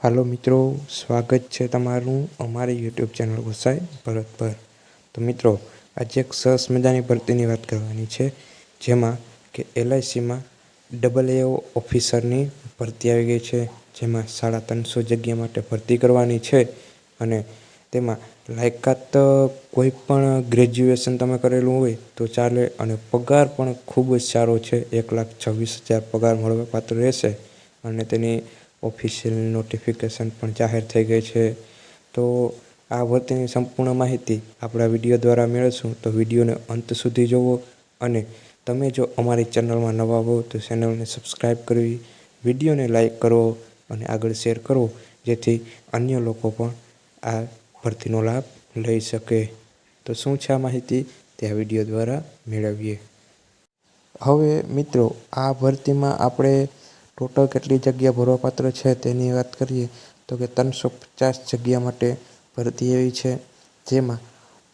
હાલો મિત્રો, સ્વાગત છે તમારું અમારી યુટ્યુબ ચેનલ ગોસાઈ ભરત પર. તો મિત્રો, આજે એક સરસ મજાની ભરતીની વાત કરવાની છે, જેમાં કે એલઆઈસીમાં ડબલ એઓ ઓફિસરની ભરતી આવી ગઈ છે, જેમાં સાડા ત્રણસો જગ્યા માટે ભરતી કરવાની છે અને તેમાં લાયકાત કોઈ પણ ગ્રેજ્યુએશન તમે કરેલું હોય તો ચાલે અને પગાર પણ ખૂબ જ સારો છે, એક લાખ છવ્વીસ હજાર પગાર મળવા પાત્ર રહેશે અને તેની ઓફિશિયલ નોટિફિકેશન પણ જાહેર થઈ ગઈ છે. તો આ ભરતીની સંપૂર્ણ માહિતી આપણા વીડિયો દ્વારા મેળવશું. તો વિડીયોને અંત સુધી જુઓ અને તમે જો અમારી ચેનલમાં નવા હો તો ચેનલને સબસ્ક્રાઈબ કરવી વિડીયોને લાઈક કરો અને આગળ શેર કરો, જેથી અન્ય લોકો પણ આ ભરતીનો લાભ લઈ શકે. તો શું છે આ માહિતી? તે આ વીડિયો દ્વારા મેળવીએ. હવે મિત્રો, આ ભરતીમાં આપણે ટોટલ કેટલી જગ્યા ભરવાપાત્ર છે તેની વાત કરીએ તો કે ત્રણસો પચાસ જગ્યા માટે ભરતી એવી છે. જેમાં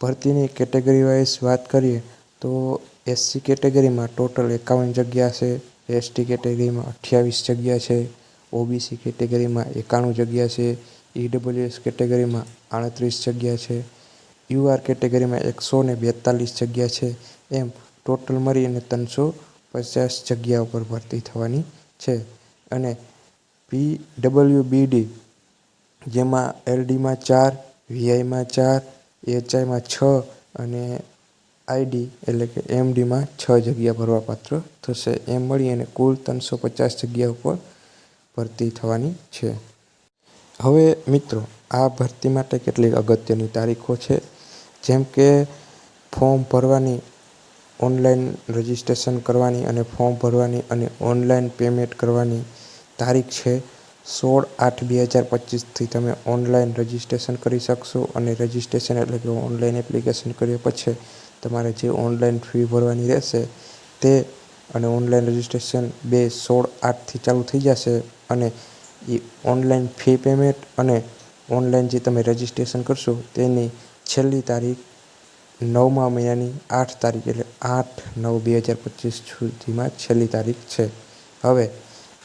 ભરતીની કેટેગરી વાઇઝ વાત કરીએ તો એસસી કેટેગરીમાં ટોટલ એકાવન જગ્યા છે, એસટી કેટેગરીમાં અઠ્યાવીસ જગ્યા છે, ઓબીસી કેટેગરીમાં એકાણું જગ્યા છે, ઈડબ્લ્યુએસ કેટેગરીમાં આડત્રીસ જગ્યા છે, યુઆર કેટેગરીમાં એકસો ને બેતાલીસ જગ્યા છે. એમ ટોટલ મળીને ત્રણસો પચાસ જગ્યા ઉપર ભરતી થવાની છે. અને પી ડબલ્યુ બી ડી જેમાં એલડીમાં ચાર વીઆઈમાં ચાર એચઆઈમાં છ અને આઈડી એટલે કે એમડીમાં છ જગ્યા ભરવાપાત્ર થશે. એમ મળી અને કુલ ત્રણસો પચાસ જગ્યા ઉપર ભરતી થવાની છે. હવે મિત્રો, આ ભરતી માટે કેટલીક અગત્યની તારીખો છે. જેમ કે ફોર્મ ભરવાની ઓનલાઈન રજીસ્ટ્રેશન કરવાની અને ફોર્મ ભરવાની અને ઓનલાઈન પેમેન્ટ કરવાની તારીખ છે સોળ આઠ બે હજાર પચીસથી તમે ઓનલાઈન રજિસ્ટ્રેશન કરી શકશો અને રજિસ્ટ્રેશન એટલે કે ઓનલાઈન એપ્લિકેશન કર્યા પછી તમારે જે ઓનલાઈન ફી ભરવાની રહેશે તે અને ઓનલાઈન રજિસ્ટ્રેશન બે સોળ આઠથી ચાલુ થઈ જશે અને એ ઓનલાઈન ફી પેમેન્ટ અને ઓનલાઈન જે તમે રજીસ્ટ્રેશન કરશો તેની છેલ્લી તારીખ નવમા મહિનાની આઠ તારીખ એટલે આઠ નવ બે હજાર પચીસ સુધીમાં છેલ્લી તારીખ છે. હવે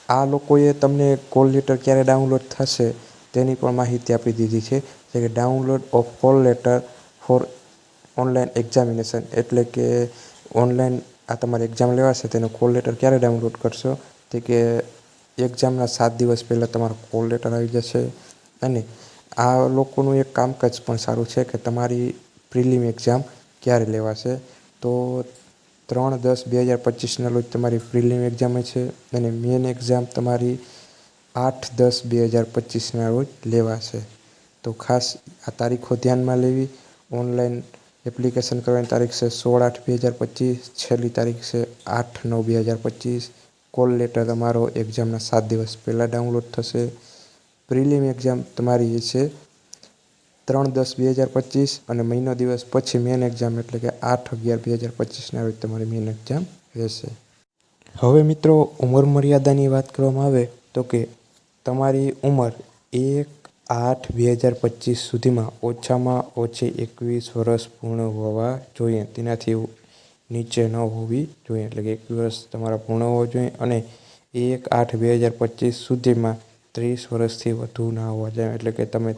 આ લોકોએ તમને કોલ લેટર ક્યારે ડાઉનલોડ થશે તેની પણ માહિતી આપી દીધી છે. જે કે download of call letter for online examination એટલે કે ઓનલાઈન આ તમારે એક્ઝામ લેવાશે તેનો કોલ લેટર ક્યારે ડાઉનલોડ કરશો? તે કે એક્ઝામના સાત દિવસ પહેલાં તમારો કોલ લેટર આવી જશે. અને આ લોકોનું એક કામકાજ પણ સારું છે કે તમારી પ્રિલિમ એક્ઝામ ક્યારે લેવાશે? તો ત્રણ દસ બે હજાર પચીસના રોજ તમારી પ્રિલિમ એક્ઝામ છે અને મેન એક્ઝામ તમારી આઠ દસ બે હજાર પચીસના રોજ લેવાશે. તો ખાસ આ તારીખો ધ્યાનમાં લેવી. ઓનલાઈન એપ્લિકેશન કરવાની તારીખ છે સોળ આઠ બે હજાર પચીસ, છેલ્લી તારીખ છે આઠ નવ બે હજાર પચીસ. કોલ લેટર તમારો એક્ઝામના સાત દિવસ પહેલાં ડાઉનલોડ થશે. પ્રિલિમ એક્ઝામ તમારી છે ત્રણ દસ બે હજાર પચીસ અને મહિનો દિવસ પછી મેન એક્ઝામ એટલે કે આઠ અગિયાર બે હજાર પચીસના રોજ તમારી મેન એક્ઝામ રહેશે. હવે મિત્રો ઉંમર મર્યાદાની વાત કરવામાં આવે તો કે તમારી ઉંમર એક આઠ બે હજાર પચીસ સુધીમાં ઓછામાં ઓછી એકવીસ વર્ષ પૂર્ણ હોવા જોઈએ. તેનાથી નીચે ન હોવી જોઈએ. એટલે કે એક વર્ષ તમારા પૂર્ણ હોવો જોઈએ અને એક આઠ બે હજાર પચીસ સુધીમાં ત્રીસ વર્ષથી વધુ ના હોવા જોઈએ. એટલે કે તમે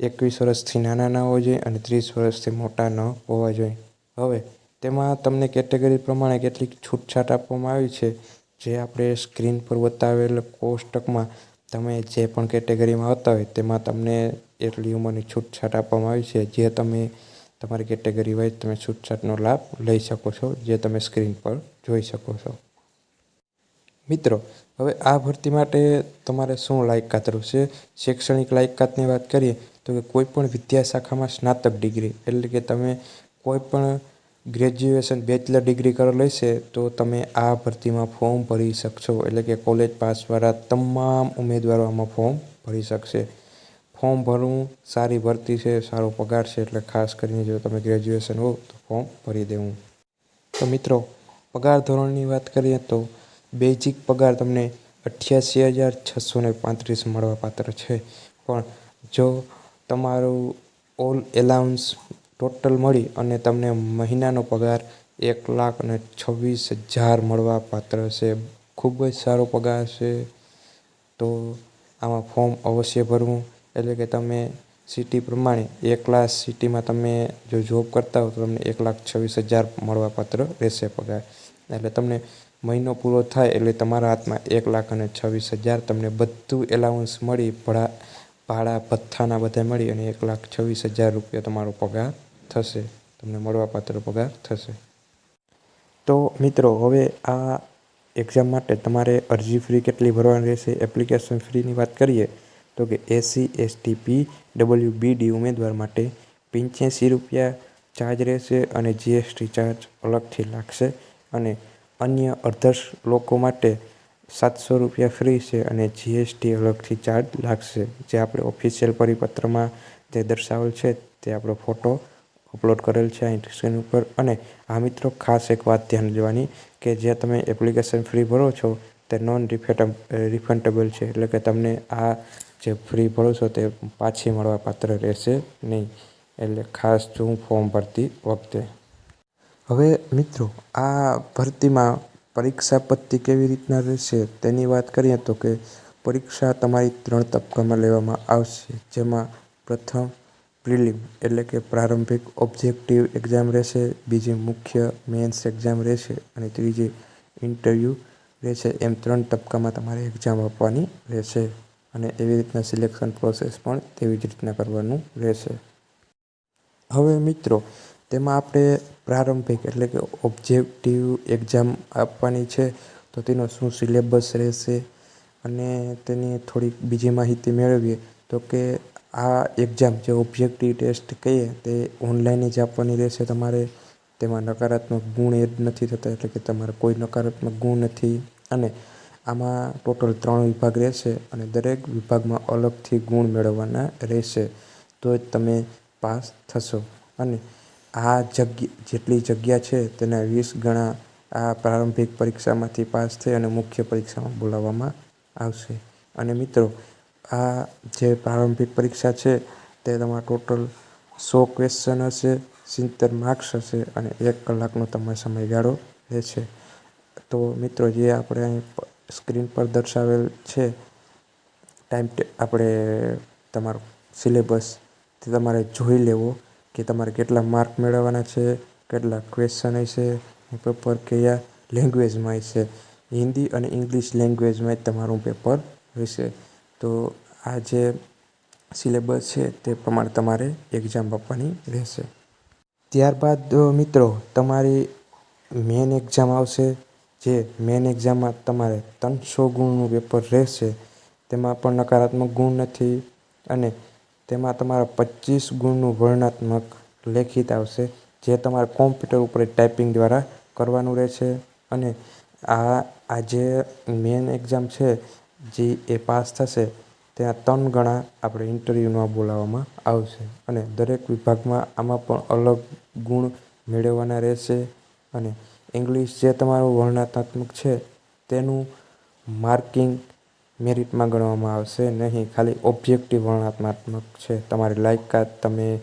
એકવીસ વર્ષથી નાના ના હોવા જોઈએ અને ત્રીસ વર્ષથી મોટા ન હોવા જોઈએ. હવે, તેમાં તમને કેટેગરી પ્રમાણે કેટલીક છૂટછાટ આપવામાં આવી છે, જે આપણે સ્ક્રીન પર બતાવેલ કોષ્ટકમાં તમે જે પણ કેટેગરીમાં હતા હોય, તેમાં તમને એટલી ઉંમરની છૂટછાટ આપવામાં આવી છે, જે તમે, તમારી કેટેગરી વાઇઝ તમે છૂટછાટનો લાભ લઈ શકો છો, જે તમે સ્ક્રીન પર જોઈ શકો છો. મિત્રો, હવે આ ભરતી માટે તમારે શું લાયકાત રહેશે? શૈક્ષણિક લાયકાતની વાત કરીએ તો કે કોઈ પણ વિદ્યા સ્નાતક ડિગ્રી, એટલે કે તમે કોઈ પણ ગ્રેજ્યુએશન, બેચલર ડિગ્રી કરેલ હશે તો તમે આ ભરતીમાં ફોર્મ ભરી શકશો. એટલે કે કોલેજ પાસવાળા તમામ ઉમેદવારો આમાં ફોર્મ ભરી શકશે. ફોર્મ ભરવું સારી ભરતી છે, સારો પગાર છે, એટલે ખાસ કરીને જો તમે ગ્રેજ્યુએશન હો, તો ફોર્મ ભરી દેવું. તો મિત્રો, પગાર ધોરણની વાત કરીએ તો બેઝિક પગાર તમને અઠ્યાસી હજાર છસો ને પાંત્રીસ મળવાપાત્ર છે. પણ જો તમારું ઓલ એલાઉન્સ ટોટલ મળી અને તમને મહિનાનો પગાર એક લાખ અને છવ્વીસ હજાર મળવા પાત્ર છે. ખૂબ જ સારો પગાર છે. તો આમાં ફોર્મ અવશ્ય ભરવું. એટલે કે તમે સિટી પ્રમાણે એક લાખ સિટીમાં તમે જો જોબ કરતા હો તો તમને એક લાખ છવ્વીસ હજાર મળવા પાત્ર રહેશે પગાર. એટલે તમને મહિનો પૂરો થાય એટલે તમારા હાથમાં એક લાખ અને છવ્વીસ હજાર તમને બધું એલાઉન્સ મળી. ભડા ભાડા ભથ્થાના બધા મળી અને એક લાખ છવ્વીસ હજાર રૂપિયા તમારો પગાર થશે. તમને મળવાપાત્ર પગાર થશે. તો મિત્રો, હવે આ એક્ઝામ માટે તમારે અરજી ફી કેટલી ભરવાની રહેશે? એપ્લિકેશન ફીની વાત કરીએ તો કે SC ST P W BD ઉમેદવાર માટે પંચ્યાસી રૂપિયા ચાર્જ રહેશે અને જીએસટી ચાર્જ અલગથી લાગશે. અને અન્ય અર્ધશ લોકો માટે સાતસો રૂપિયા ફ્રી છે અને જીએસટી અલગથી ચાર્જ લાગશે. જે આપણે ઓફિશિયલ પરિપત્રમાં જે દર્શાવેલ છે તે આપણો ફોટો અપલોડ કરેલ છે અહીં સ્ક્રીન ઉપર. અને આ મિત્રો, ખાસ એક વાત ધ્યાન દેવાની કે જે તમે એપ્લિકેશન ફ્રી ભરો છો તે નોન રિફેટ રિફંડેબલ છે. એટલે કે તમને આ જે ફ્રી ભરો છો તે પાછી મળવા પાત્ર રહેશે નહીં. એટલે ખાસ જો હું ફોર્મ ભરતી વખતે. હવે મિત્રો, આ ભરતીમાં પરીક્ષા પદ્ધતિ કેવી રીતના રહેશે તેની વાત કરીએ તો કે પરીક્ષા તમારી ત્રણ તબક્કામાં લેવામાં આવશે, જેમાં પ્રથમ પ્રિલિમ એટલે કે પ્રારંભિક ઓબ્જેક્ટિવ એક્ઝામ રહેશે, બીજી મુખ્ય મેન્સ એક્ઝામ રહેશે અને ત્રીજી ઇન્ટરવ્યૂ રહેશે, એમ ત્રણ તબક્કામાં તમારે એક્ઝામ આપવાની રહેશે અને એવી રીતના સિલેક્શન પ્રોસેસ પણ તેવી જ રીતના કરવાનું રહેશે. હવે મિત્રો તેમાં આપણે પ્રારંભિક એટલે કે ઓબ્જેક્ટિવ એક્ઝામ આપવાની છે, તો તેનો શું સિલેબસ રહેશે અને તેની થોડીક બીજી માહિતી મેળવીએ, તો કે આ એક્ઝામ જે ઓબ્જેક્ટિવ ટેસ્ટ કહીએ તે ઓનલાઈન જ આપવાની રહેશે તમારે. તેમાં નકારાત્મક ગુણ એડ નથી થતા, એટલે કે તમારે કોઈ નકારાત્મક ગુણ નથી અને આમાં ટોટલ ત્રણ વિભાગ રહેશે અને દરેક વિભાગમાં અલગથી ગુણ મેળવવાના રહેશે. તો જ તમે પાસ થશો. અને આ જગ્યા, જેટલી જગ્યા છે તેના વીસ ગણા આ પ્રારંભિક પરીક્ષામાંથી પાસ થઈ અને મુખ્ય પરીક્ષામાં બોલાવવામાં આવશે. અને મિત્રો, આ જે પ્રારંભિક પરીક્ષા છે તે તમારા ટોટલ સો ક્વેશ્ચન હશે, સિત્તેર માર્ક્સ હશે અને એક કલાકનો તમારો સમયગાળો રહેશે તો મિત્રો, જે આપણે સ્ક્રીન પર દર્શાવેલ છે ટાઈમ આપણે તમારો સિલેબસ તે તમારે જોઈ લેવો. કે તમારે કેટલા માર્ક મેળવવાના છે, કેટલા ક્વેશ્ચન હશે પેપર કયા લેંગ્વેજમાં હશે હિન્દી અને ઇંગ્લિશ લેંગ્વેજમાં તમારું પેપર હશે. તો આ જે સિલેબસ છે તે પ્રમાણે તમારે એક્ઝામ આપવાની રહેશે. ત્યારબાદ મિત્રો, તમારી મેન એક્ઝામ આવશે. જે મેન એક્ઝામમાં તમારે ત્રણસો ગુણનું પેપર રહેશે. તેમાં પણ નકારાત્મક ગુણ નથી અને તેમાં તમારા પચીસ ગુણનું વર્ણનાત્મક લેખિત આવશે, જે તમારે કોમ્પ્યુટર ઉપર ટાઈપિંગ દ્વારા કરવાનું રહેશે. અને આ આ જે મેન એક્ઝામ છે, જે એ પાસ થશે, ત્યાં ત્રણ ગણા આપણે ઇન્ટરવ્યૂમાં બોલાવવામાં આવશે. અને દરેક વિભાગમાં આમાં પણ અલગ ગુણ મેળવવાના રહેશે. અને ઇંગ્લિશ જે તમારું વર્ણનાત્મક છે, તેનું માર્કિંગ મેરિટમાં ગણવામાં આવશે નહીં, ખાલી ઓબ્જેક્ટિવ વર્ણનાત્મક છે. તમારી લાયકાત તમે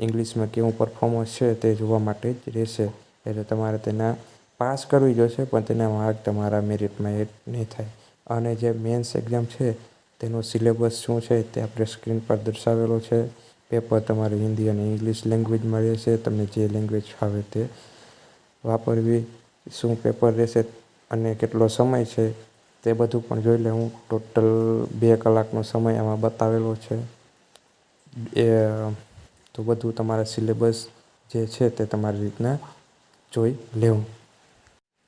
ઇંગ્લિશમાં કેવું પરફોર્મન્સ છે તે જોવા માટે જ રહેશે. એટલે તમારે તેના પાસ કરવી જોશે, પણ તેના માર્ક તમારા મેરિટમાં એડ નહીં થાય. અને જે મેન્સ એક્ઝામ છે, તેનો સિલેબસ શું છે તે આપણે સ્ક્રીન પર દર્શાવેલો છે. પેપર તમારે હિન્દી અને ઇંગ્લિશ લેંગ્વેજમાં રહેશે, તમને જે લેંગ્વેજ ફાવે તે વાપરવી, શું પેપર રહેશે અને કેટલો સમય છે તે બધું પણ જોઈ લે. હું ટોટલ બે કલાકનો સમય આમાં બતાવેલો છે. એ, તો બધું તમારા સિલેબસ જે છે તે તમારી રીતના જોઈ લેવું.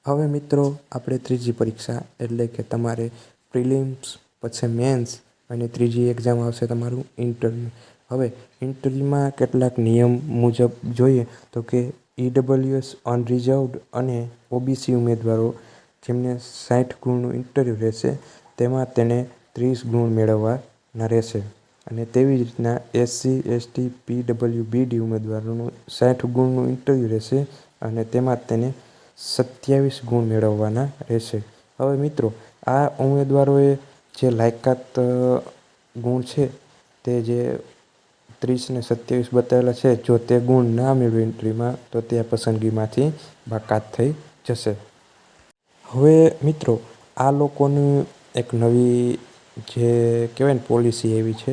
હવે મિત્રો, આપણે ત્રીજી પરીક્ષા, એટલે કે તમારે પ્રિલિમ્સ પછી મેન્સ અને ત્રીજી એક્ઝામ આવશે તમારું ઇન્ટરવ્યૂ હવે ઇન્ટરવ્યૂમાં કેટલાક નિયમ મુજબ જોઈએ તો કે ઈડબલ્યુએસ અનરિઝર્વડ અને ઓબીસી ઉમેદવારો જેમને સાઠ ગુણનું ઇન્ટરવ્યૂ રહેશે તેમાં તેને ત્રીસ ગુણ મેળવવાના રહેશે. અને તેવી જ રીતના એસસી એસટી પીડબલ્યુ બીડી ઉમેદવારોનું સાઠ ગુણનું ઇન્ટરવ્યૂ રહેશે અને તેમાં તેને સત્યાવીસ ગુણ મેળવવાના રહેશે. હવે મિત્રો, આ ઉમેદવારોએ જે લાયકાત ગુણ છે, તે જે ત્રીસ ને સત્યાવીસ બતાવેલા છે, જો તે ગુણ ના મેળવે એન્ટ્રીમાં તો તે પસંદગીમાંથી બાકાત થઈ જશે. હવે મિત્રો, આ લોકોની એક નવી જે કહેવાય ને પોલિસી એવી છે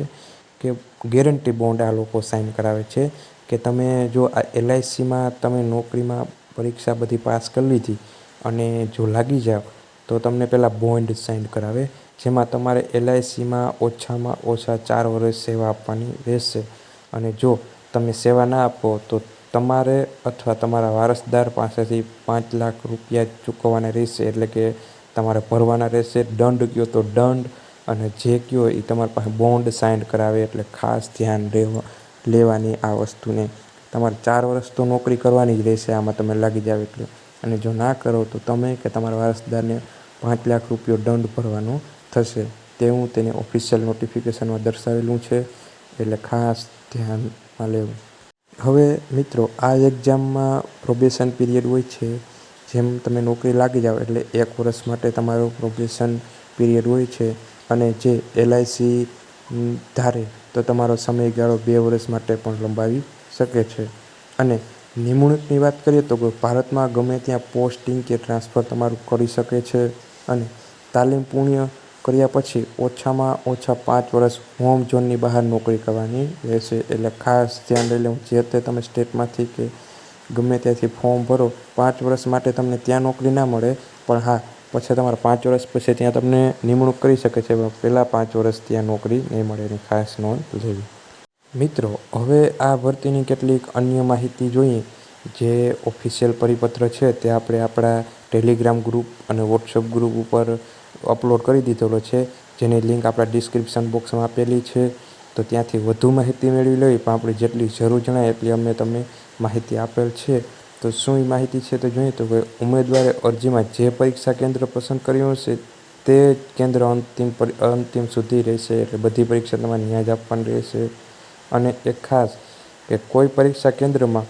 કે ગેરંટી બોન્ડ આ લોકો સાઇન કરાવે છે કે તમે જો આ એલઆઈસીમાં તમે નોકરીમાં પરીક્ષા બધી પાસ કરી લીધી અને જો લાગી જાઓ, તો તમને પહેલાં બોન્ડ સાઇન કરાવે, જેમાં તમારે એલઆઈસીમાં ઓછામાં ઓછા ચાર વર્ષ સેવા આપવાની રહેશે. અને જો તમે સેવા ના આપો, તો તમારે અથવા તમારા વારસદાર પાસેથી પાંચ લાખ રૂપિયા ચૂકવવાના રહેશે, એટલે કે તમારે ભરવાના રહેશે, દંડ કયો તો દંડ, અને જે કયો એ તમારી પાસે બોન્ડ સાઇન કરાવે, એટલે ખાસ ધ્યાન રહેવા, લેવાની આ વસ્તુને. તમારે ચાર વર્ષ તો નોકરી કરવાની જ રહેશે, આમાં તમે લાગી જાવ એટલે. અને જો ના કરો તો તમે કે તમારા વારસદારને પાંચ લાખ રૂપિયો દંડ ભરવાનો થશે. તેવું તેને ઓફિશિયલ નોટિફિકેશનમાં દર્શાવેલું છે, એટલે ખાસ ધ્યાનમાં લેવું. હવે મિત્રો, આ એક્ઝામમાં પ્રોબેશન પીરિયડ હોય છે, જેમ તમે નોકરી લાગી જાઓ એટલે એક વર્ષ માટે તમારો પ્રોબેશન પીરિયડ હોય છે અને જે એલઆઈસી ધારે, તો તમારો સમયગાળો બે વર્ષ માટે પણ લંબાવી શકે છે. અને નિમણૂકની વાત કરીએ તો ભારતમાં ગમે ત્યાં પોસ્ટિંગ કે ટ્રાન્સફર તમારું કરી શકે છે અને તાલીમ પૂર્ણ કર્યા પછી ઓછામાં ઓછા પાંચ વર્ષ હોમ ઝોનની બહાર નોકરી કરવાની રહેશે. એટલે ખાસ ધ્યાન લઈ લેવું. જે તે તમે સ્ટેટમાંથી કે ગમે ત્યાંથી ફોર્મ ભરો, પાંચ વર્ષ માટે તમને ત્યાં નોકરી ના મળે. પણ હા, પછી તમારા પાંચ વર્ષ પછી ત્યાં તમને નિમણૂક કરી શકે છે. પહેલાં પાંચ વર્ષ ત્યાં નોકરી નહીં મળે એની ખાસ નોંધ લેવી. મિત્રો, હવે આ ભરતીની કેટલીક અન્ય માહિતી જોઈએ. જે ઓફિશિયલ પરિપત્ર છે, તે આપણે આપણા ટેલિગ્રામ ગ્રુપ અને વોટ્સઅપ ગ્રુપ ઉપર અપલોડ કરી દીધેલો છે, જેની લિંક આપણા ડિસ્ક્રિપ્શન બોક્સમાં આપેલી છે, તો ત્યાંથી વધુ માહિતી મેળવી લેવી પણ આપણે જેટલી જરૂર જણાય એટલી અમે તમને માહિતી આપેલ છે. તો શું એ માહિતી છે તો જોઈએ તો કે ઉમેદવારે અરજીમાં જે પરીક્ષા કેન્દ્ર પસંદ કર્યું હશે તે કેન્દ્ર અંતિમ અંતિમ સુધી રહેશે, એટલે બધી પરીક્ષા તમારે ત્યાં જ આપવાની રહેશે. અને એક ખાસ કે કોઈ પરીક્ષા કેન્દ્રમાં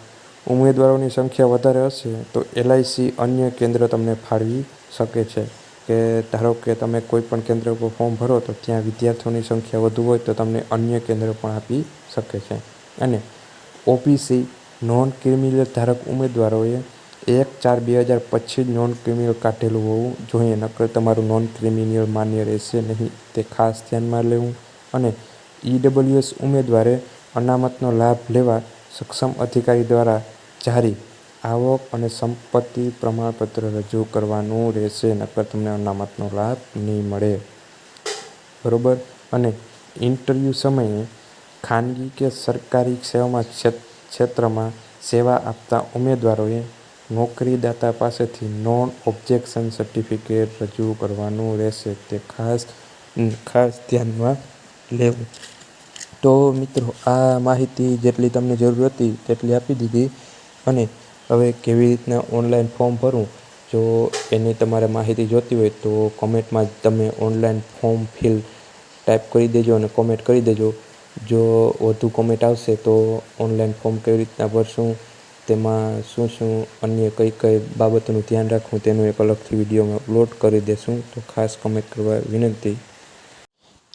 ઉમેદવારોની સંખ્યા વધારે હશે તો એલઆઈસી અન્ય કેન્દ્ર તમને ફાળવી શકે છે. કે ધારો કે તમે કોઈ પણ કેન્દ્ર પર ફોર્મ ભરો તો ત્યાં વિદ્યાર્થીઓની સંખ્યા વધુ હોય તો તમને અન્ય કેન્દ્ર પણ આપી શકે છે. અને ઓબીસી નોન ક્રિમિનલ ધારક ઉમેદવારોએ એક ચાર બે હજાર પછી જ નોન ક્રિમિનલ કાઢેલું હોવું જોઈએ, નકર તમારું નોન ક્રિમિનલ માન્ય રહેશે નહીં, તે ખાસ ધ્યાનમાં લેવું. અને ઈડબ્લ્યુએસ ઉમેદવારે અનામતનો લાભ લેવા સક્ષમ અધિકારી દ્વારા જારી આવક અને સંપત્તિ પ્રમાણપત્ર રજૂ કરવાનું રહેશે, નકર તમને અનામતનો લાભ નહીં મળે. બરાબર? અને ઇન્ટરવ્યૂ સમયે ખાનગી કે સરકારી સેવામાં ક્ષેત્રમાં સેવા આપતા ઉમેદવારોએ નોકરીદાતા પાસેથી નોન ઓબ્જેક્શન સર્ટિફિકેટ રજૂ કરવાનું રહેશે. તે ખાસ ખાસ ધ્યાનમાં લેવું. તો મિત્રો, આ માહિતી જેટલી તમને જરૂર હતી, તેટલી આપી દીધી. અને હવે કેવી રીતના ઓનલાઈન ફોર્મ ભરવું? જો એની તમારે માહિતી જોઈતી હોય તો કોમેન્ટમાં તમે ઓનલાઈન ફોર્મ ફિલ ટાઈપ કરી દેજો અને કોમેન્ટ કરી દેજો. જો વધુ કોમેન્ટ આવશે તો ઓનલાઈન ફોર્મ કેવી રીતના ભરશું, તેમાં શું શું અન્ય કઈ કઈ બાબતોનું ધ્યાન રાખવું તેનું એક અલગથી વિડીયોમાં અપલોડ કરી દેશું. તો ખાસ કમેન્ટ કરવા વિનંતી.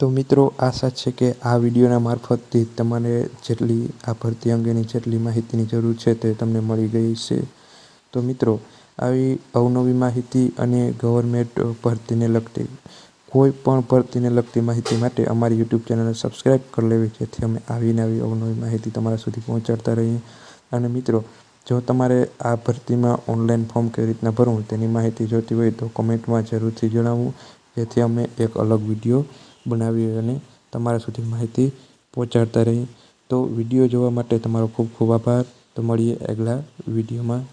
તો મિત્રો, આશા છે કે આ વિડીયોના મારફતથી તમારે જેટલી આ ભરતી અંગેની જેટલી માહિતીની જરૂર છે તે તમને મળી ગઈ છે. તો મિત્રો, આવી અવનવી માહિતી અને ગવર્મેન્ટ ભરતીને લગતી કોઈ પણ ભરતીને લગતી માહિતી માટે અમારી યુટ્યુબ ચેનલને સબસ્ક્રાઈબ કરી લેવી, જેથી અમે આવીને આવી અવનવી માહિતી તમારા સુધી પહોંચાડતા રહીએ. અને મિત્રો, જો તમારે આ ભરતીમાં ઓનલાઈન ફોર્મ કેવી રીતના ભરવું તેની માહિતી જોઈતી હોય તો કોમેન્ટમાં જરૂરથી જણાવવું જેથી અમે એક અલગ વીડિયો બનાવીએ અને તમારા સુધી માહિતી પહોંચાડતા રહીએ તો વીડિયો જોવા માટે તમારો ખૂબ ખૂબ આભાર. તો મળીએ આગલા વિડીયોમાં.